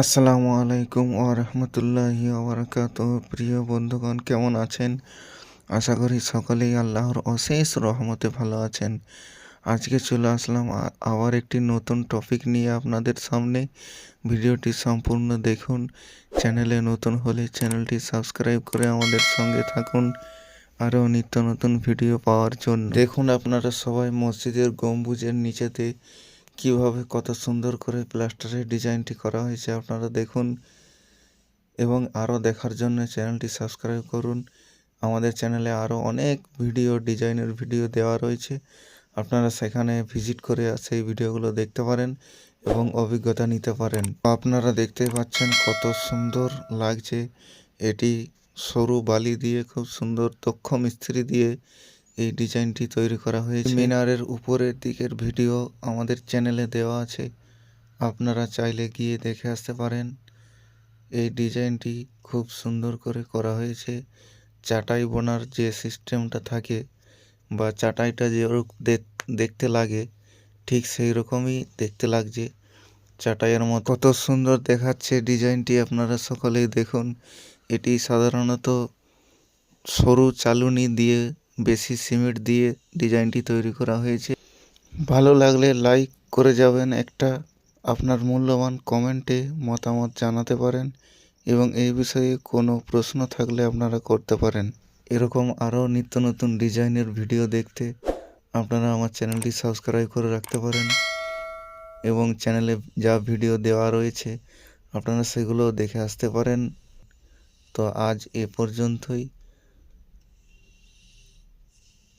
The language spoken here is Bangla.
আসসালামু আলাইকুম ও রহমতুল্লাহি ওবরাকাত প্রিয় বন্ধুগণ, কেমন আছেন? আশা করি সকলেই আল্লাহর অশেষ রহমতে ভালো আছেন। আজকে চলে আসলাম আবার একটি নতুন টপিক নিয়ে আপনাদের সামনে। ভিডিওটি সম্পূর্ণ দেখুন। চ্যানেলে নতুন হলে চ্যানেলটি সাবস্ক্রাইব করে আমাদের সঙ্গে থাকুন। আরও নিত্য নতুন ভিডিও পাওয়ার জন্য। দেখুন আপনারা সবাই মসজিদের গম্বুজের নিচেতে কীভাবে কত সুন্দর করে প্লাস্টারের ডিজাইনটি করা হয়েছে আপনারা দেখুন এবং আরও দেখার জন্য চ্যানেলটি সাবস্ক্রাইব করুন। আমাদের চ্যানেলে আরও অনেক ভিডিও, ডিজাইনের ভিডিও দেওয়া রয়েছে। আপনারা সেখানে ভিজিট করে সেই ভিডিওগুলো দেখতে পারেন এবং অভিজ্ঞতা নিতে পারেন। আপনারা দেখতে পাচ্ছেন কত সুন্দর লাগছে। এটি সরু বালি দিয়ে, খুব সুন্দর দক্ষ মিস্ত্রি দিয়ে এই ডিজাইনটি তৈরি করা হয়েছে। মিনারের উপরের দিকের ভিডিও আমাদের চ্যানেলে দেওয়া আছে। আপনারা চাইলে গিয়ে দেখে আসতে পারেন। এই ডিজাইনটি খুব সুন্দর করে করা হয়েছে। চাটাই বোনার যে সিস্টেমটা থাকে বা চাটাইটা যে দেখতে লাগে, ঠিক সেই রকমই দেখতে লাগছে চাটাইয়ের মতো। কত সুন্দর দেখাচ্ছে ডিজাইনটি আপনারা সকলেই দেখুন। এটি সাধারণত সরু চালুনি দিয়ে বেশি সিমেন্ট দিয়ে ডিজাইনটি তৈরি করা হয়েছে। ভালো লাগলে লাইক করে যাবেন, একটা আপনার মূল্যবান কমেন্টে মতামত জানাতে পারেন এবং এই বিষয়ে কোনো প্রশ্ন থাকলে আপনারা করতে পারেন। এরকম আরও নিত্য নতুন ডিজাইনের ভিডিও দেখতে আপনারা আমার চ্যানেলটি সাবস্ক্রাইব করে রাখতে পারেন এবং চ্যানেলে যা ভিডিও দেওয়া রয়েছে আপনারা সেগুলো দেখে আসতে পারেন। তো আজ এ পর্যন্তই।